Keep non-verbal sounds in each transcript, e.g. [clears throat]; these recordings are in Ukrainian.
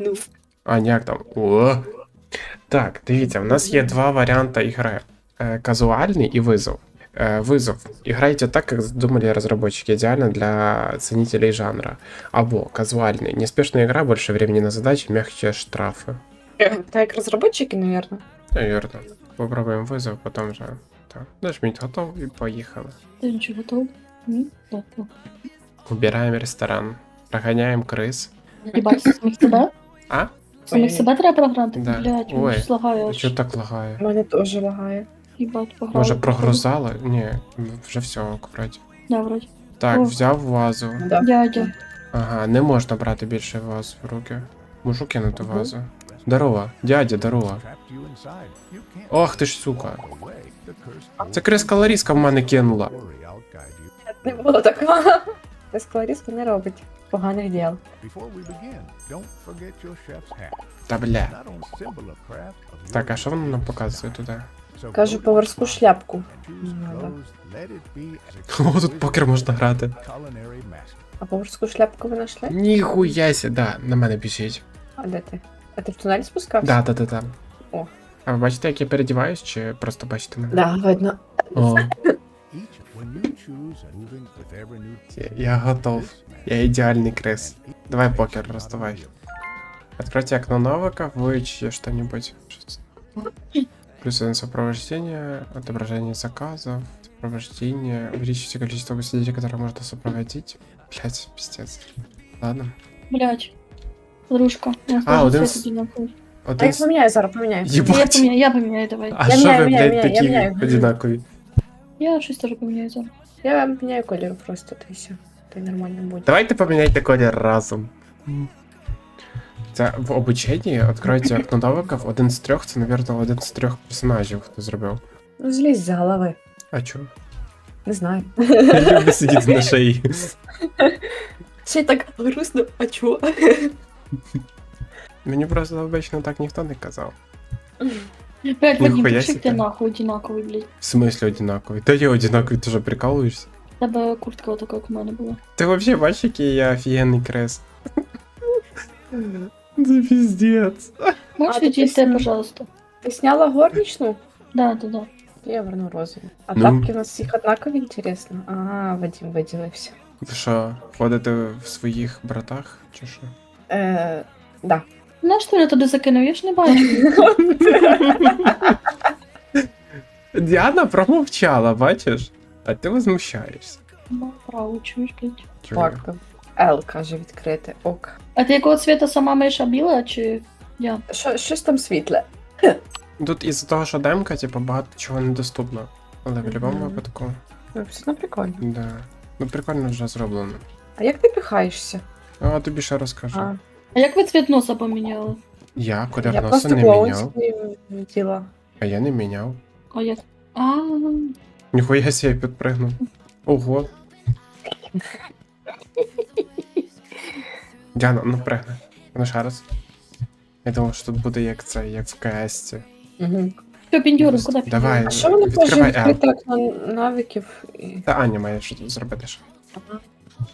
Ну. А, як там? О. Так, дивіться, в нас є два варіанти ігри: Е, казуальний і визов. Е, Вызов. Играйте так, как задумали разработчики, идеально для ценителей жанра. Або казуальный. Неспешная игра, больше времени на задачи, мягче штрафы. Так як розробники, наверное. Наверно. Попробуем вызов, потом же. Так, нажміть готов і поїхали. Ти нічого готов? Ні? Так, так. Убираємо ресторан. Проганяємо крис. Їбать, самих себе? А? Самих Ой. себе треба програти? Да. Блять, Ой. щось лагає аж. Чого так лагає? У мене теж лагає. Їбать, пограли. Може прогрузало? Ні, вже все, вроді. Да, вроді. Так, О. взяв вазу. Да. Дядя. Ага, не можна брати більше ваз в руки. Можу кинути вазу. Здорово, дядя, здорово. Ох ти ж сука. Це крис калорійська в мене кинула. Не було такого. Ескаларістка не робить поганих діл. Та бля. Так, а що воно нам показує туди? Кажу, поварську шляпку. [laughs] О, тут покер можна грати. А поварську шляпку ви знайшли? Ніхуя сі, да, на мене біжить. А де ти? А ти в тунелі спускався? Да, да, да, да. О. А ви бачите, як я передіваюсь, чи просто бачите мене? Да, видно. О, я готов. Я ідеальний крис. Давай покер, розставай. Откройте окно навыков, выучите что-нибудь. Что это? Плюс один сопровождение, отображение заказов, сопровождение, увеличите количество посетителей, которые можно сопроводить. Блять, пиздец. Ладно. Блять. Подружка. У нас А, теж один світ с- одинаковий. А Один... я поміняю зараз, поміняю. Я Єбать. поміняю, я поміняю, давай. А Я що міняю, ви, міняю, блядь, міняю, я такі міняю. одинакові? Я щось теж поміняю зараз. Я міняю колір просто, та й все. Та й нормально буде. Давайте поміняйте колір разом. Це в обученні відкройте окно навиків, один з трьох, це, напевно, один з трьох персонажів, хто зробив. Ну, злізь з голови. А чо? Не знаю. Я люблю сидіти на шиї. Ще й так грустно, а чого? Мені просто обично так ніхто не казав. Блять, Вадим, себе. нахуй одинаковий, блядь. В смислі одинаковий? Та я одинаковий, ти що прикалуєшся? Тебе куртка отака, як у мене була. Ти взагалі бачиш, який я офігенний крес? Це піздець. Можеш А, ти відійти, пожалуйста? Ти сняла горничну? Да, да, да. Я верну розову. А Ну. тапки у нас всіх однакові, інтересно. А, Вадим виділився. Ви що, ходите в своїх братах, чи що? Е, да. На що я туди закинув? Я ж не бачу. [laughs] Діана промовчала, бачиш? А ти возмущаєшся. Ну, право, чуєш, блядь. Так. Л каже відкрити. Ок. А ти якого цвіта сама миша біла чи я? Що, щось там світле. Тут із-за того, що демка, типу, багато чого недоступно. Але в Мгм. будь-якому випадку, Ну, все одно прикольно. да. Ну прикольно вже зроблено. А як ти пихаєшся? А тобі ще розкажу. А, А як ви цвіт носа поміняли? Я колір я носа просто не міняв, собі вділа. а я не міняв. А як? А, Ніхуя я підпригнув. Ого. Діана, ну пригни. Ну ще раз. Я думав, що тут буде як це, як в КС. Угу. що піндюром, куди піндюром? Давай. А що каже Відкривай L. відкрити окно навиків? І... Та Аня має що тут зробити ще.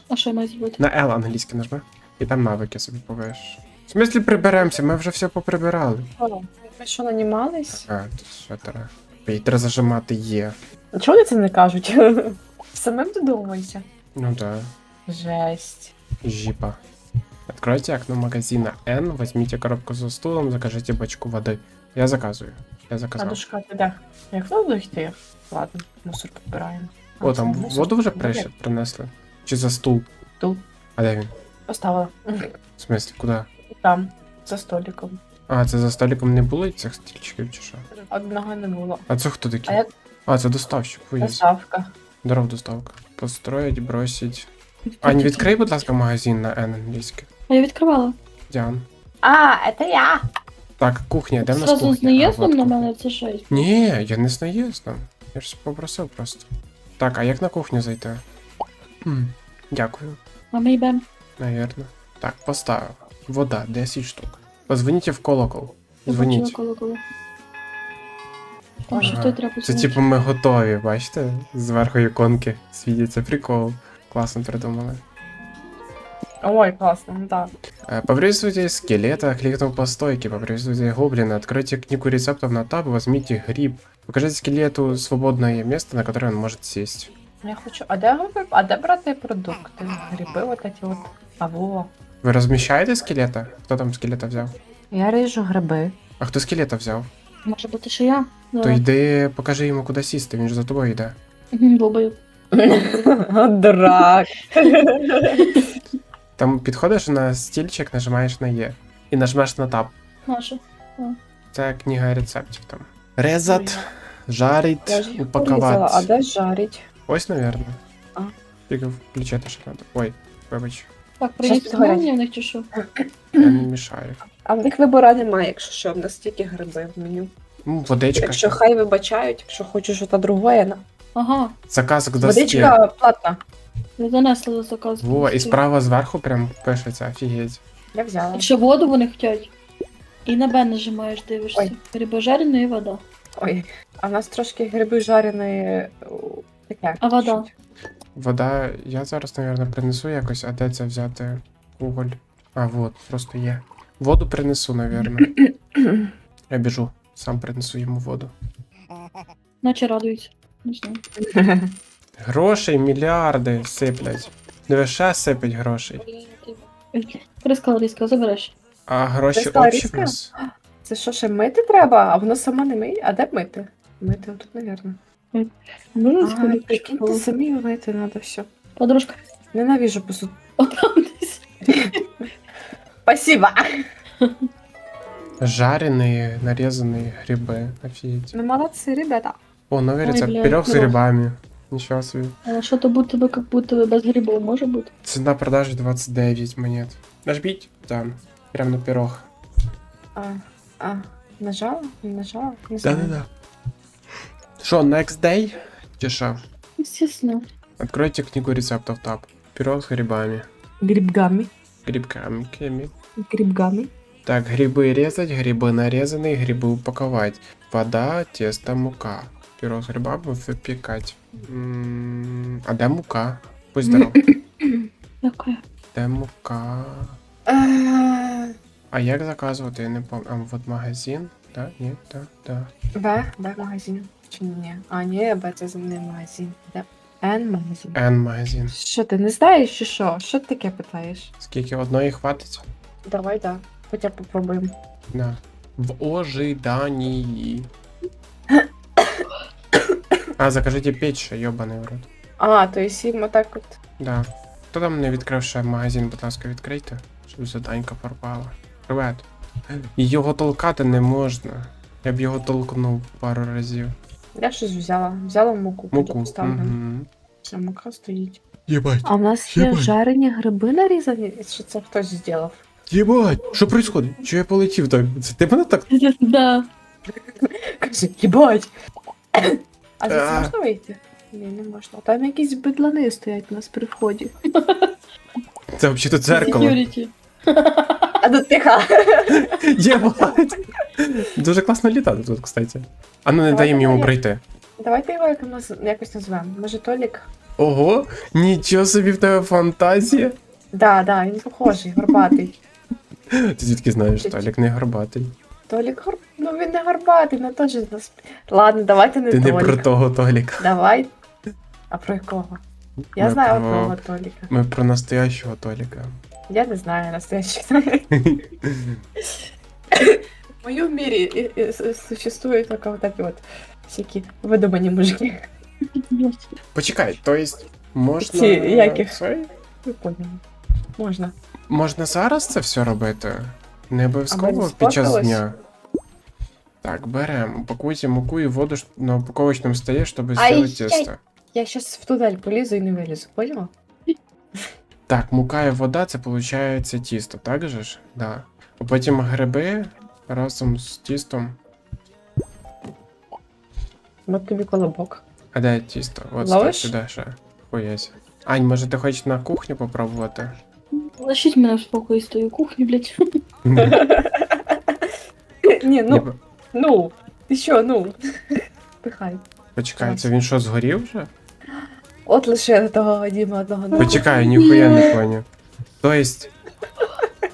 А що я маю зробити? На L англійське нажми. І там навики собі повиш. В смислі приберемося, ми вже все поприбирали. О, Ми що нанімались? А, тут що треба. Ей, треба зажимати Є. А чого вони це не кажуть? [laughs] Самим додумайся. Ну да. Жесть. Жипа. Откройте окно магазина N, возьмите коробку за стулом, закажите бачку воды. Я заказываю. Я А заказал. до шкафу, де? Як туди дойти? Ладно, мусор підбираємо. О, там мусор. воду вже прийшли, принесли. Чи за стул? Стул. А де він? Поставила. В смислі, куди? Там, за столиком. А, це за столиком не було цих стільчиків чи що? Одного не було. А це хто такий? А як А, це доставщик, виїзд. доставка? Здоров, доставка. Построїть, бросить. Ань, відкрий, будь ласка, магазин на N англійський. А я відкривала. Діан. А, це я! Так, кухня, де в нас Сразу кухня? з наїздом на мене це жесть. Ні, я не з наїздом. Я ж попросив просто. Так, а як на кухню зайти? Хм, дякую, А ми йдемо. наверно. Так, поставив. Вода, 10 штук. Позвоніть в колокол. Я Дзвоніть. бачила. Там ще Ага. хто треба Це типу ми готові, бачите? Зверху іконки світяться. Прикол. Класно придумали. Ой, класно, ну так. Э, скелета, кликнув по стойке, поприветствуйте гоблина, откройте книгу рецептов на таб, возьмите гриб. Покажите скелету свободное место, на которое он может сесть. Я хочу. А де? А де брати продукти? Гриби от ці от. А во. Вы размещаете скелета? Кто там скелета взяв? Я ріжу гриби. А хто скелета взяв? Може бути, що я? То йди, покажи йому, куди сісти, він ж за тобою йде. Долбою. Дурак. Там підходиш на стільчик, нажимаєш на Є. І нажмеш на таб. Наша. Це книга рецептів там. Резат, жарить, упакувати. а де жарить? Ось, наверное. А. Тільки включити ще треба. Ой, вибач, Так, підгорять. в них чи що? я не мішаю. А в них вибора немає, якщо що, в нас тільки гриби в меню. Ну, водичка. Якщо хай вибачають, якщо хочеш що-то другое, на. Ага, Заказ к доске. Водичка платна. не занесли за заказ. Во, і справа зверху прям пишеться, офігеть. Я взяла. Якщо воду вони хочуть, і на Б нажимаєш, дивишся. Ой. Рибожарена і вода. Ой. А в нас трошки гриби жарені. Таке. А вода? Вода, я зараз, наверное, принесу якось, а де це взяти уголь? А, вот, просто є. Воду принесу, наверное. [clears throat] Я біжу, сам принесу йому воду. Наче радуються. Не знаю. Грошей, мільярди сиплять. Диви, ще сипять грошей. Криска різка, забереш. А гроші Ти общі в різка? нас. Це що, ще мити треба, а воно сама не миє? А де мити? Мити отут. Ну, Ага, сходи, прикиньте, самі мити треба все. Подружка. Ненавижу посуд. Отам десь. [laughs] Спасибо. [laughs] Жареные, нарезанные гриби. Офігеть. Ну, молодці, ребята. О, навіриться, Ой, бля, пирог з пирог. грибами. Нічого собі. А що то будто би, як будто би без грибов може бути? Ціна продажі 29 монет. Нажміть там. Прям на пирог. А, а, нажала? Не нажала? Не знаю. Да-да-да. Що, next day? Чи що? Естественно. Откройте книгу рецептов ТАП. Пирог с грибами. Грибгами. Грибками. Грибгами. Так, грибы резать, грибы нарезанные, грибы упаковать. Вода, тесто, мука. Пирог с грибами выпекать. М, А де мука? Будь здоров. [coughs] Дякую. Де мука? Е, А як заказувати? Я не пам'ятаю. А от магазин? Да? Ні, да, да. Б, Б магазин. Чи ні? А, ні, Б це не магазин. Де? Н магазин. Н магазин. Що ти не знаєш чи що? Що ти таке питаєш? Скільки одної хватить? Давай, да. Хоча попробуємо. Да. В ожидании. А, закажите печь, йобаний в рот. А, то есть їм отак от. Да. Хто там не відкрив ще магазин, будь ласка, відкрийте, щоб заданька пропала. Привет. Його толкати не можна. Я б його толкнув пару разів. Я щось взяла. Взяла муку. Муку. Поставлю. Угу. Вся мука стоїть. Єбать. А в нас є Єбать. жарені гриби нарізані, що це хтось зробив. Єбать. Що происходит? Чого я полетів так? Це ти мене так? [laughs] Да. Каже, їбать. А це А. можна вийти? Ні, не можна. Там якісь бидлани стоять у нас при вході. Це взагалі дзеркало. Security. А ну тихо. Єбать. Дуже класно літати тут, кстати. А ну не Давай, даємо йому давай. пройти. Давайте його як наз- якось назвемо. Може Толік? Ого, нічого собі в тебе фантазія. Да, да, він похожий, горбатий. Ти звідки знаєш, Толік не горбатий. Толік гор... Ну він не горбатий, ну теж нас. Ладно, давайте не Ти не Толік. про того Толіка. Давай. А про якого? Я Ми знаю про- одного Толіка. Ми про настоящого Толіка. Я не знаю настоящих. [laughs] В моем мире существуют только вот такие вот всякие выдуманные мужики. Почекай, то есть можна. Ці, яких? Поняли. Можна. Зараз це все робити? Не обов'язково під час дня. Так, беремо. Упакуйте муку і воду на упаковочному столі, щоб Ай, зробити яй. тесто. Я сейчас в туннель полезу и не вылезу, поняла? Так, мука і вода це виходить тісто, так же ж? Да. А потім гриби разом з тістом. Вот тобі колобок. А де тісто? От Ловиш? сюди ще. Хуясь. Ань, може ти хочеш на кухню попробувати? Лишіть мене в спокої з тою кухні, блядь. Не, [laughs] ну, Ні, ну, еще, ну. [laughs] Пихай. Почекай, це він що, згорів вже? От лише того Діма одного. ну. Почекай, ніхуя не поняв. Тобто,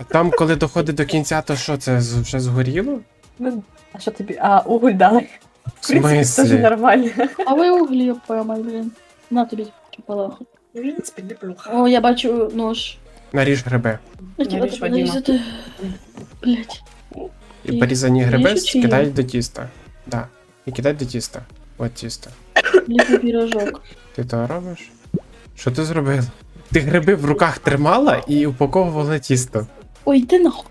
там, коли доходить до кінця, то що, це з- вже згоріло? Ну, а що тобі? А, уголь дали. В В принципі, теж смислі? нормально. А ви углі, я поймай, блін. На тобі чіпалаху. В принципі, неплохо. О, я бачу нож. Наріж гриби. Я Наріж Вадима. Блять. І порізані гриби кидай до тіста. Да. І кидай до тіста. От тісто. Ліпий пірожок. Ти то робиш? Що ти зробив? Ти гриби в руках тримала і упаковувала тісто. Ой, йди нахуй.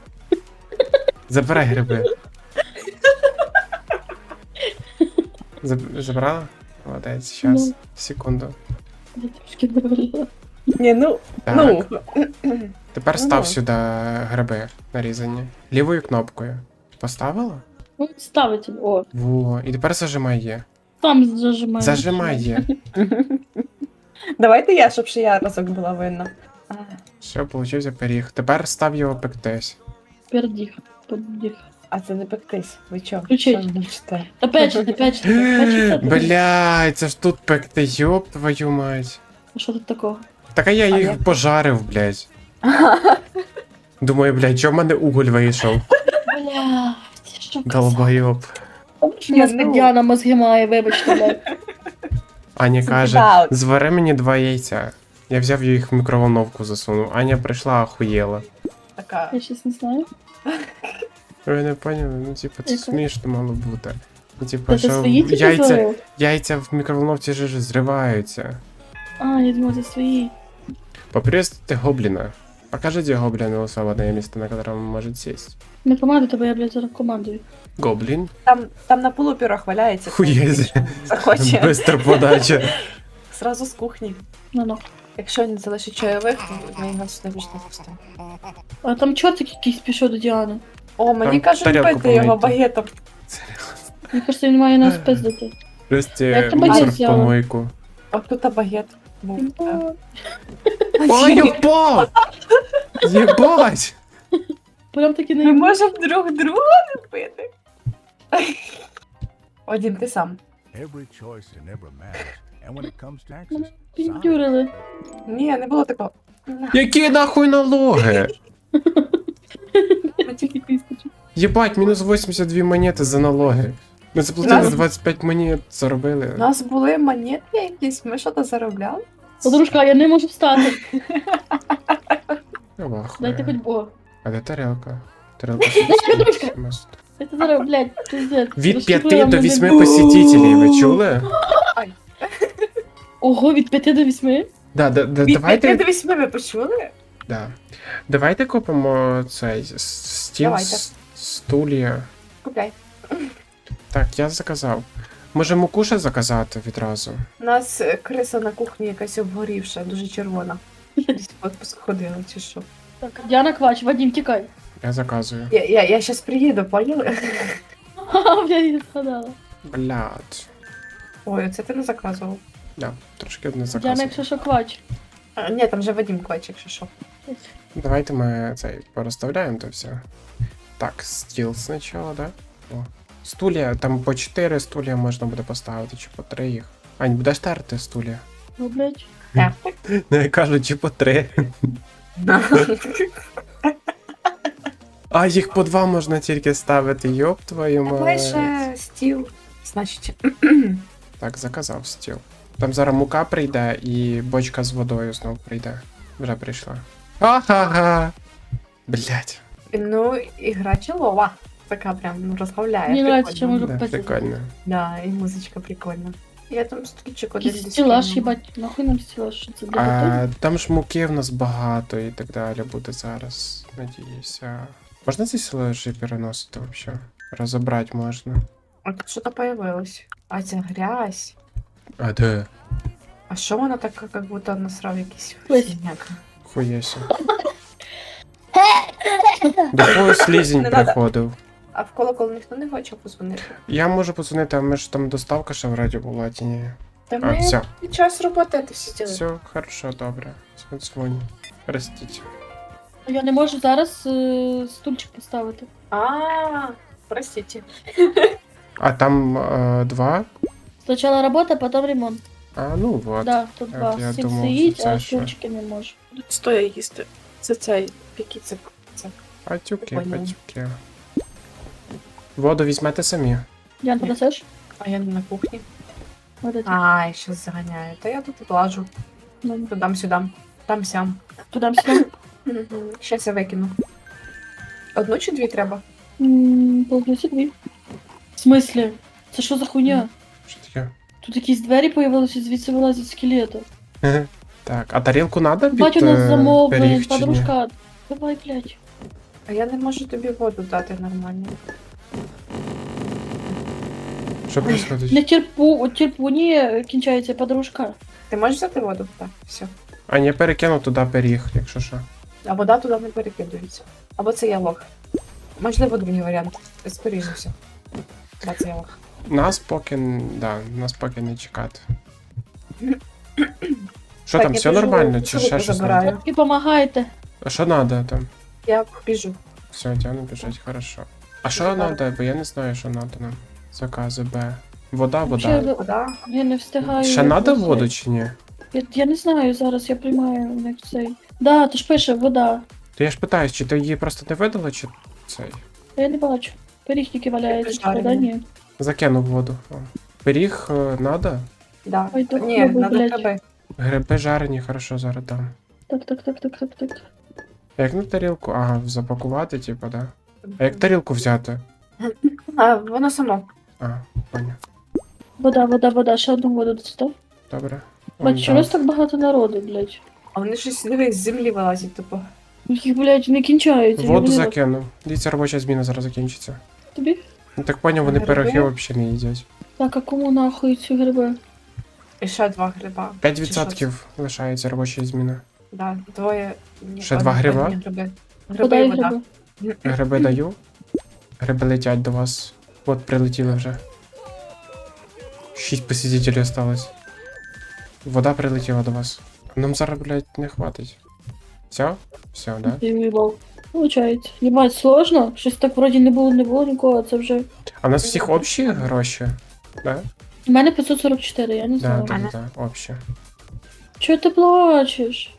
Забирай гриби. Заб- Забрала? Молодець, щас. Ну. Секунду. Я трошки добавила. Ні, ну, Так. ну. Тепер став ну. сюди гриби нарізані. Лівою кнопкою. Поставила? Ну, ставити. О, Во. І тепер зажимай є. там зажимаю. Зажимай є. [laughs] Давайте я, щоб ще я разок була винна. А, Все, получився пиріг. Тепер став його пектись. Пердіх. Поддіх. А це не пектись. Ви чо? Включіть. Що ви мовчите? Та печити, [laughs] печити. Печити. Блядь, це ж тут пекти, йоп твою мать. А що тут такого? Так а я А їх як? пожарив, блядь. Думаю, блядь, чого в мене уголь вийшов? Бля, що Долбойоб. Я ну. Діана мозги має, вибачте, блядь. Аня каже, звари мені два яйця. Я взяв їх в мікроволновку засунув. Аня прийшла, охуєла. Така. Я щось не знаю. Ви не поняли? Ну, типу, це Яка? смішно мало бути. Ну, типу, Та ти що свої тільки яйця, зварив? яйця в мікроволновці ж зриваються. А, я думала, це свої. Поприветствуйте гоблина. Покажите гоблину свободное место, на котором он может сесть. Не команду тебе, я, блядь, зараз командую. Гоблин. Там, там на полу пірог валяється. Хуєзі. Захоче. [laughs] Быстро подача. Зразу з кухні. Ну, ну. Якщо не залишить чайових, то ми його сюди вічно пустимо. А там чотик якийсь пішов до Діани. О, мені Там кажуть тарілку бити його помийте. багетом. Мені кажется, він має нас пиздити. Прости, Я тебе мусор в взяла. помойку. А тут багет був. Бо- Ой! Ебать! Прям таки Ми не можемо друг друга не бити. Один ти сам. Every choice and every matters. And when it comes to taxes, піндюрили. Ні, не було такого. Які нахуй налоги? Я тільки. Єбать, мінус 82 монети за налоги. Ми заплатили Нас- 25 монет, У нас були монети якісь, ми що-то заробляли. Подружка, я не можу встати. Ахуї. Дайте хоч Бога. А де тарелка? Тарелка подружка. Це зараз, блядь, пиздец. Від 5 до 8 посетителей, ви чули? Ого, від 5 до 8? Да, да, да, Від давайте, 5 до 8 ви почули? да. давайте купимо цей с- стіл, Давайте. с- стулья. Купляй. Так, я заказав. Може муку ще заказати відразу? У нас е, криса на кухні якась обгорівша, дуже червона. Десь в отпуск ходила чи що. Так, Діана Квач, Вадим, тікай. Я заказую. Я, я, я щас приїду, поняли? [laughs] Я її згадала. Блядь. Ой, це ти не заказував. Да, трошки не Діана, заказую. якщо що, Квач. А, ні, там вже Вадим Клач, якщо що. Давайте ми цей порозставляємо то все. Так, стіл спочатку, да? О. Стулья, там по 4 стулья можна буде поставити, чи по 3 їх. Ань, будеш терти стулья? Ну, блядь. Ну, я кажу, чи по 3. А, їх по 2 можна тільки ставити, йоп твою Давай мать. ще стіл. Значить, [clears throat] Так, заказав стіл. Там зараз мука прийде і бочка з водою знов прийде. Вже прийшла. Ага. Блять. ну, ігра чолова. Така прям ну, розмовляє. Мені нравиться, прикольно. що можу Да, прикольно. Да, і музичка прикольна. Я там стільчик один десь стілаж, кинула. їбать. Нахуй нам стілаж, що це для там ж муки в нас багато і так далі буде зараз. Надіюся. Можна ці силажі переносити взагалі? Розібрати можна. А тут що-то появилось. А ця грязь. А де? А що вона така, як будто насрав якийсь Ось. синяк? Хуєся. [laughs] До кого слізень Не надо. приходив. А в колокол ніхто не хоче позвонити. Я можу подзвонити, а ми ж там доставка ще вроді була, чи ні? Та А, ми все. під час роботи це все ділимо. Все, хорошо, добре. Дзвоню. Простіть. Я не можу зараз е, стульчик поставити. А, простите. А там е, два? Спочатку робота, потім ремонт. А, ну вот. Да, тут Я- два. я Всім думав, стоїть, це а що. стульчики не можу. Стоя їсти. Це цей пікіцик. Це. Патюки, Поняла. патюки. Воду візьмете самі. Ян, принесеш? А я не на кухні. Вода ти. Ай, щас заганяю. Та я тут влажу. Ну, Тудам сюдам. Там сям. Туди сюди. Щас я викину. Одну чи дві треба? М, Получиться дві. В смислі? Це що за хуйня? Що таке? Тут якісь двері появилися, звідси вилазять скелети. [laughs] Так, а тарілку надо під Бачу нас е, замовлення, пиріг чи ні? подружка. Давай, блядь. А я не можу тобі воду дати нормально. Що происходить? Не терпу, от терпуні кінчається подружка. Ти можеш взяти воду? Так, все. А я перекину туди пиріг, якщо що. А вода туди не перекидується. Або це я лох. Можливо, другий варіант. Скоріше все. Да, це я лох. Нас поки, да, нас поки не чекати. [clears throat] Що там, все нормально, чи ще щось? забираю. надо? І помагайте. А що надо там? Я біжу. Все, Діана біжить, хорошо. А що надо? Бо я не знаю, що надо нам. Закази Б. Вода, вода. Вода. Я не встигаю. Ще надо просто- воду чи ні? Я, я не знаю, зараз я приймаю у них цей. Да, то ж пише вода. То я ж питаюсь, чи ти її просто не видала, чи цей? Я не бачу. Пиріг тільки валяється, чи Жарений. вода ні. Закинув воду. О. Пиріг е, надо? Да. Ой, то Ні, хлібу, надо блядь. Гриби жарені, хорошо, зараз дам. Так, так, так, так, так, так. А Як на тарілку? Ага, запакувати, типу, да. А як тарілку взяти? [laughs] А, воно само. А, поняв. Вода, вода, вода, ще одну воду достав. Добре. Да. чогось так багато народу, блядь. А вони щось дивись, з землі вилазять тупо. Їх, блядь, не кінчаються. Воду закинув. Дивіться, робоча зміна зараз закінчиться. Тобі? Ну так поняв, вони Гриби? пироги взагалі не їдять. Так, а кому нахуй ці гриби? І ще два гриба. 5% лишається робочої зміни. Да, двоє. Ні, Ще два гриба? Гриби. Гриби і і вода. гриби. Гриби даю. Гриби летять до вас. От прилетіли вже. Шість посетителів осталось. Вода прилетіла до вас. Нам зараз, блядь, не хватить. Все? Все, да? Я виїбав. Получається. Сложно? Щось так вроді не було, не було нікого, а це вже. А у нас всіх общі гроші? Да? У мене 544, я не Да, знаю. да, да, общі. Чого ти плачеш?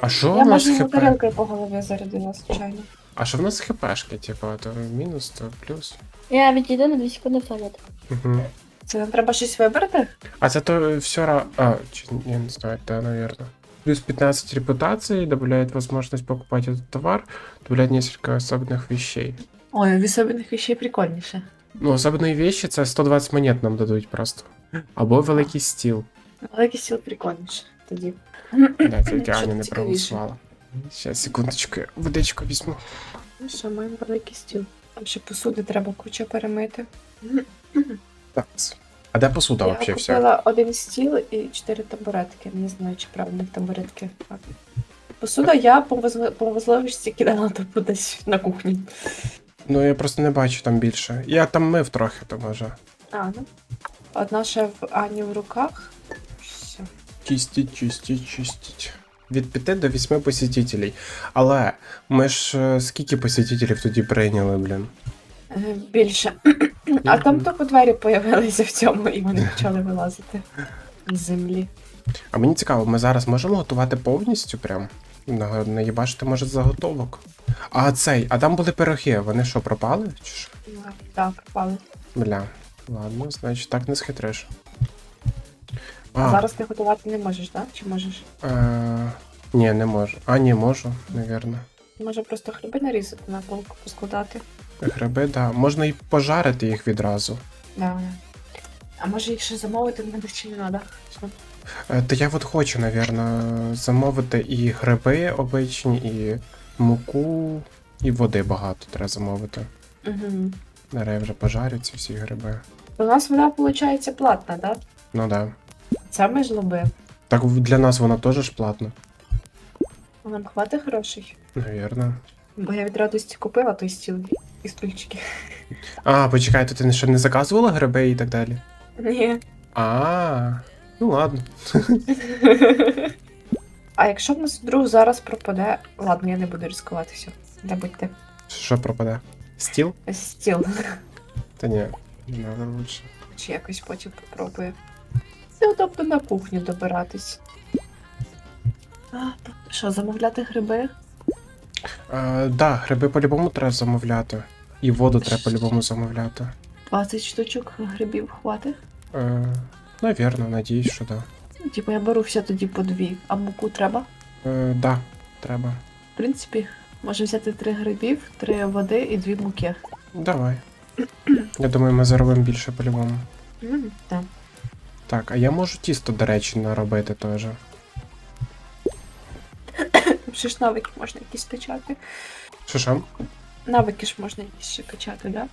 А що Я нас можу хп? тарелкою по голові зарядила, звичайно. А що в нас хпшки, типу, то мінус, то плюс. Я відійду на 2 секунди в туалет. Угу. Це нам треба щось вибрати? А це то все ра... А, чи... я не знаю, да, наверное. Плюс 15 репутации, добавляет возможность покупать этот товар, добавляет несколько особенных вещей. Ой, в особливих вещей прикольніше. Ну, особенные вещи це 120 монет нам дадуть просто. Або великий стіл. Великий стіл прикольніше тоді. Да, це Що Діаня [laughs] не цікавіше? проголосувала. Сейчас, секундочку, водичку візьму. Ну що, маємо великий стіл. Там ще посуди треба куча перемити. Так. А де посуда Я вообще вся? купила один стіл і чотири табуретки. Не знаю, чи правильно табуретки. Так. Посуда я по, возли- по можливості кидала тупо десь на кухні. Ну я просто не бачу там більше. Я там мив трохи, то може. А, ну. Одна ще в Ані в руках. Все. Чистіть, чистіть, чистіть. Від 5 до 8 посетителей. Але ми ж е, скільки посетителів тоді прийняли, блін? Е, Більше. А там тупо двері появилися в цьому, і вони [laughs] почали вилазити з землі. А мені цікаво, ми зараз можемо готувати повністю прям? На- Наїбашити, може, заготовок. А цей, а там були пироги, вони що, пропали? Чи що? Так, пропали. Бля. Ладно, значить так не схитриш. А зараз ти готувати не можеш, так? Чи можеш? е- ні, не можу. А, ні, можу, навірно. Може просто хліби нарізати на полку поскладати. Гриби, да. Можна і пожарити їх відразу. Да. А може їх ще замовити не надо чи не треба? Е, То я от хочу, навірно, замовити і гриби обичні, і муку, і води багато треба замовити. Угу. Зараз вже пожарю ці всі гриби. У нас вода, виходить, платна, так? Ну да. Це ми жлоби. Так для нас вона теж ж платна. Нам хватить грошей. Навірно. Бо я від радості купила той стіл і стульчики. А, почекай, то ти ще не заказувала гриби і так далі? Ні. А, ну ладно. А якщо в нас друг зараз пропаде. Ладно, я не буду ризикувати все. Не будьте. Що пропаде? Стіл? Стіл. Та ні, не треба лучше. Чи якось потім попробую. Це удобно на кухню добиратись. А, що, замовляти гриби? Е, да, гриби по-любому треба замовляти. І воду треба по-любому замовляти. 20 штучок грибів хватить? Е, навірно, надіюсь, що да. Ну, Типу, я беру все тоді по дві, а муку треба. Е, да, треба. В принципі, може взяти три грибів, три води і дві муки. Давай. Я думаю, ми заробимо більше по-любому. М, Так. Так, а я можу тісто, до речі, наробити теж. Ще ж навики можна якісь качати. Що що? Навики ж можна якісь ще качати, да?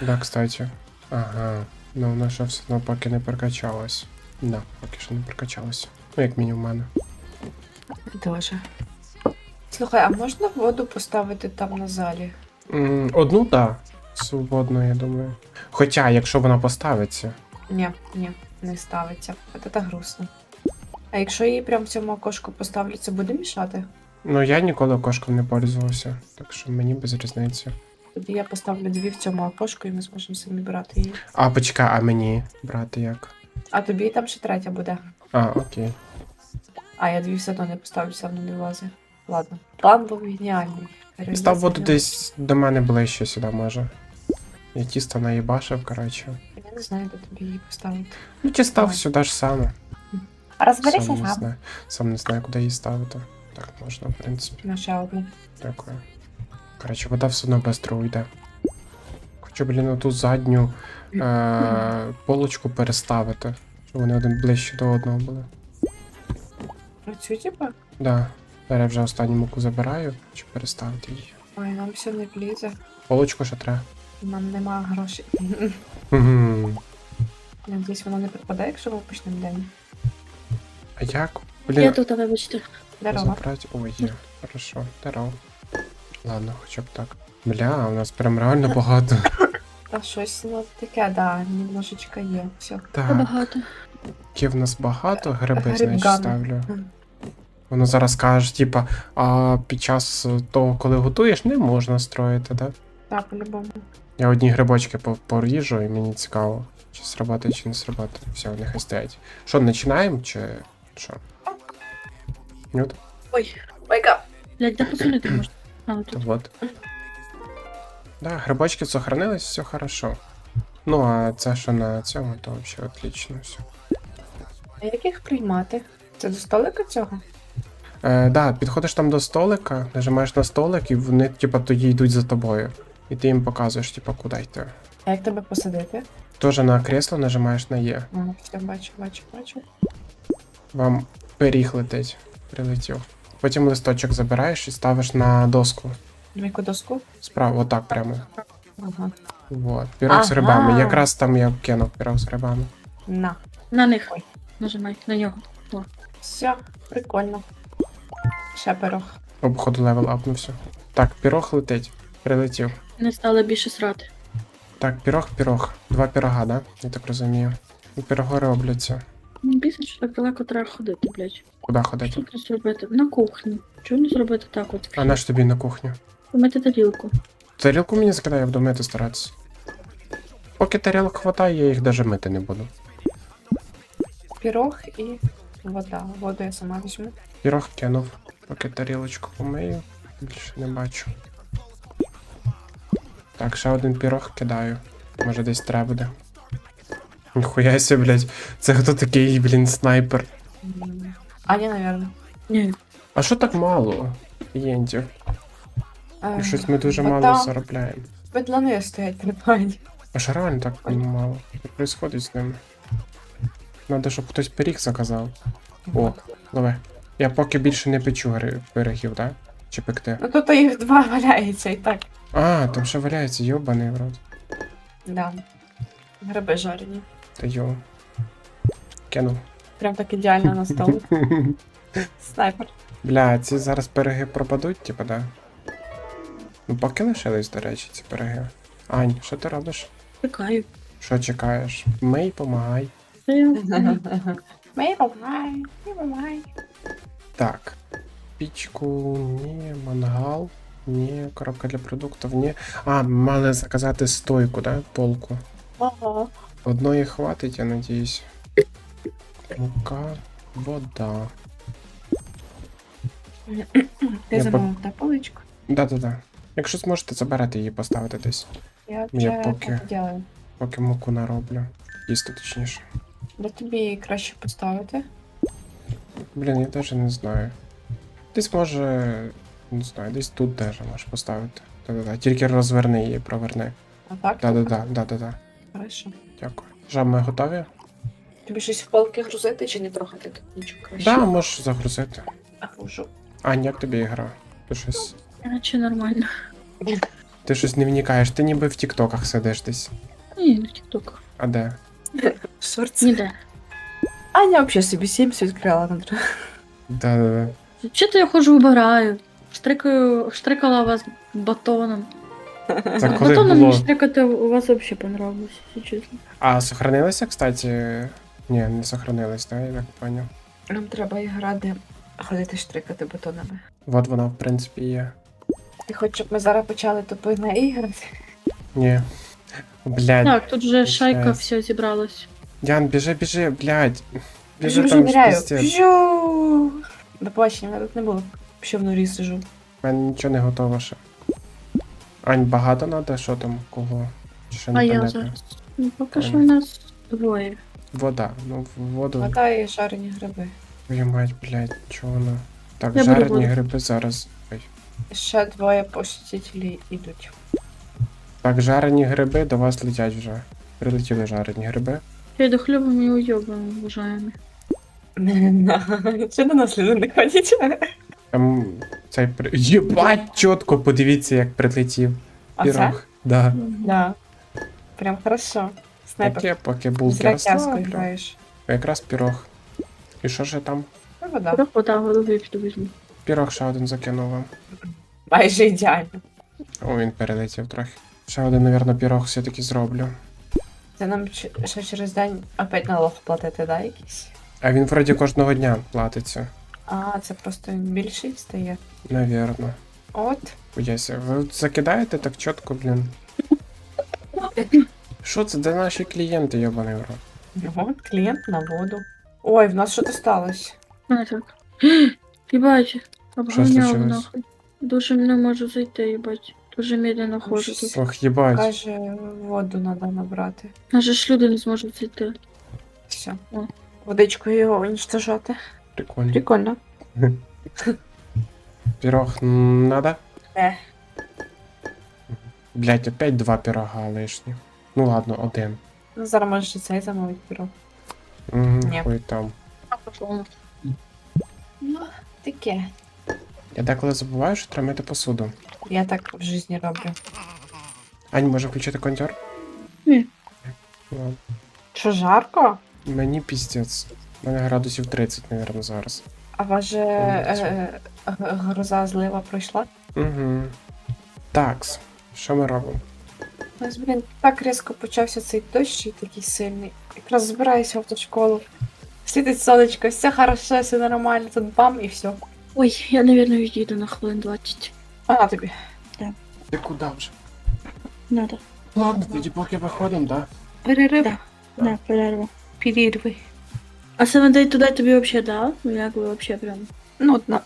Да, кстати. Ага. Ну, воно ще все одно поки не прокачалось. Да, поки що не прокачалось. Ну, як мінімум в мене. Дуже. Слухай, а можна воду поставити там на залі? М, Одну, да. Свободно, я думаю. Хоча, якщо вона поставиться. Ні, ні, не ставиться. Це так грустно. А якщо її прям в цьому окошку поставлю, це буде мішати? Ну, я ніколи кошком не пользувався, так що мені без різниці. Тоді я поставлю дві в цьому окошку і ми зможемо самі брати її. А, почекай, а мені брати як? А тобі там ще третя буде. А, окей. А я дві все одно не поставлю, все одно не влази. Ладно. План був геніальний. Став воду десь до мене ближче сюди, може. Я тісто наїбашив, коротше. Не знаю, де тобі її поставити. Ну, чи став Давай. сюди ж саме. Розберися Сам не сам. знаю. Сам не знаю, куди її ставити. Так, можна, в принципі. На ще одну. Дякую. Коротше, вода все одно швидко уйде. Хочу, блін, ту задню е- полочку переставити. Щоб вони один ближче до одного були. Оцю, типу? Да. Зараз я вже останню муку забираю, щоб переставити її. Ой, нам все не влізе. Полочку ще треба. Нам нема грошей. Угу. Надіюсь, воно не пропаде, якщо ми почнемо день. А як? Я Блін, тут, вибачте. Здорово. забрати. Ой, є. Хорошо, здорово. Ладно, хоча б так. Бля, у нас прям реально багато. [laughs] Та щось ну, таке, да, немножечко є. Все. Так, Багато. які в нас багато, гриби, значить, ставлю. Воно зараз каже, типа, а під час того, коли готуєш, не можна строїти, да? Так, по-любому. Я одні грибочки поріжу, і мені цікаво, чи сработає, чи не сработає. Все, нехай стоять. Що, починаємо, чи що? Нют? Ой, майка. Блять, де посунути можна? А, тут. Вот. Да, грибочки сохранились, все хорошо. Ну, а це що на цьому, то взагалі отлично все. А як їх приймати? Це до столика цього? Е, да, підходиш там до столика, нажимаєш на столик, і вони, типа, тоді йдуть за тобою. І ти їм показуєш, типа, куди йти. А як тебе посадити? Тоже на кресло нажимаєш на Е. А, все, бачу, бачу, бачу. Вам пиріг летить, прилетів. Потім листочок забираєш і ставиш на доску. На яку доску? Справа, отак прямо. Ага. Вот. Пірог з Ага. грибами. Якраз там я кинув пірог з грибами. На. На них. Ой. Нажимай, на нього. Все, прикольно. Ще пирог. Обходу левел апнувся. Так, пірог летить. Прилетів. Не стало більше срати. Так, пірог, пірог. Два пірога, да? Я так розумію. І піроги робляться. Мені бісить, що так далеко треба ходити, блять. Куди ходити? Що це зробити? На кухні. Чого не зробити так от? А наш тобі на кухню. Помити тарілку. Тарілку мені закидає, я буду мити старатися. Поки тарілок хватає, я їх даже мити не буду. Пірог і вода. Воду я сама візьму. Пірог кинув. Поки тарілочку помию, більше не бачу. Так, ще один пірог кидаю. Може десь треба буде. Ніхуя себе, блядь. Це хто такий, блін, снайпер? Аня, напевно. Ні. А що так мало? Клієнтів. Е, Щось ми дуже мало там заробляємо. Бедлани стоять припані. А що реально так мало? Що происходить з ними? Надо, щоб хтось пиріг заказав. О, давай. Я поки більше не печу гри- пирогів, да? Чи пекти? Ну тут їх два валяється і так. А, там ще валяється, йобаний в рот. Да. Гриби жарені. Та йо. Кинув. Прям так ідеально на стол. [laughs] Снайпер. Бля, ці зараз пироги пропадуть, типа, да? Ну, поки лишились, до речі, ці пироги. Ань, що ти робиш? Чекаю. Що чекаєш? Мий, помагай. Мей помагай, мей помагай. Так. Пічку, ні, мангал, ні, коробка для продуктів, ні. А, мали заказати стойку, да? Полку. Ого. Одної хватить, я надіюсь. Мука, вода. Ти Я замовив на поличку. Да-да-да. Якщо зможете, заберете її, поставити десь, Я Я вже поки- так ділаю. поки муку нароблю. Їсти точніше. Де тобі краще поставити? Блін, я навіть не знаю. Десь може. Не знаю, десь тут теж можеш поставити. Да-да-да. Тільки розверни її, проверни. А так? Да-да-да, да-да-да. Хорошо. Дякую. Жаб, ми готові? Тобі щось в полки грузити чи не трогати тут нічого краще? Да, можеш загрузити. Гружу. Ань, як тобі гра? Ти щось. Наче нормально. Ти щось не вникаєш, ти ніби в тіктоках сидиш десь. Ні, на тікток. А де? Сорці. Ніде. Аня взагалі собі 70 відкрила на Да-да-да. Чи-то я ходжу вбираю. Штрикаю, штрикала вас батоном. Це коли Батоном було. мені штрикати у вас взагалі понравилось, якщо чесно. А сохранилися, кстати? Ні, не сохранились, да, я так поняв. Нам треба ігра, де ходити штрикати батонами. Вот вона, в принципі, є. Ти хочеш, щоб ми зараз почали тупо на ігри? Ні. Блядь. Так, тут вже шайка вся зібралась. Ян, біжи, біжи, блядь. Я Біжи вже там ныряю. пиздец. Жу! До побачення, мене тут не було. Ще в норі сижу. У мене нічого не готово ще. Ань, багато надо, що там, кого? Ще А я понятно? зараз. Ну, поки що у нас двоє. Вода. Ну, в воду. Вода і жарені гриби. Твою мать, блядь, чого воно? Так, Я беру жарені воду. гриби зараз. Ой. Ще двоє посетителі йдуть. Так, жарені гриби до вас летять вже. Прилетіли жарені гриби. Я до хліба мені уйобано, вважаємо. Чи до нас люди не ходять? Там цей при... Єбать, чітко, подивіться, як прилетів. А це? Пірог. Да. Да. Прям хорошо. Снайпер. Таке, поки булки Зря тяжко розслаблю. граєш. Якраз пірог. І що ж там? Ну, вода. Так, вода, воду вип'ю візьму. Пірог ще один закинув вам. Майже ідеально. О, він перелетів трохи. Ще один, напевно, пірог все-таки зроблю. Це нам ч- ще через день опять налог платити, да, якийсь? А він вроді кожного дня платиться. А, це просто більший стає. Навірно. От. Уяся, ви закидаєте так чітко, блін. Що це де наші клієнти, йобаний в рот? Ну, клієнт на воду. Ой, в нас що-то сталося. А, так. [gasps] Їбать, обганяв случилось? нахуй. Дуже не можу зайти, їбать. Дуже медленно ходжу тут. Ох, їбать. Каже, воду треба набрати. Наже ж люди не зможуть зайти. Все. О. Водичкою його уничтожати. Прикольно. Прикольно. [laughs] Пірог м, надо? Не. Блять, опять два пірога лишні. Ну ладно, один. Ну, зараз можеш і цей замовити пірог. Угу, Ні. хуй там. А. Ну, таке. Я деколи забуваю, що треба мити посуду. Я так в житті роблю. Ань, може включити кондьор? Ні. Ладно. Що, жарко? Мені піздець. У мене градусів 30, мабуть, зараз. А вас же е, е, гроза злива пройшла? Угу. Такс. Що ми робимо? У нас, блін, так різко почався цей дощ і такий сильний. Якраз збираюся в автошколу. Світить сонечко, все хорошо, все нормально, тут бам і все. Ой, я, напевно, відійду на хвилин 20. А на тобі. Ти куди вже? Надо. Ладно, тоді поки виходимо, да? Перерив. Да. На, перерву. Перерви. А саме дай туди тобі взагалі, да? Ну як ви взагалі прям? Ну, от на,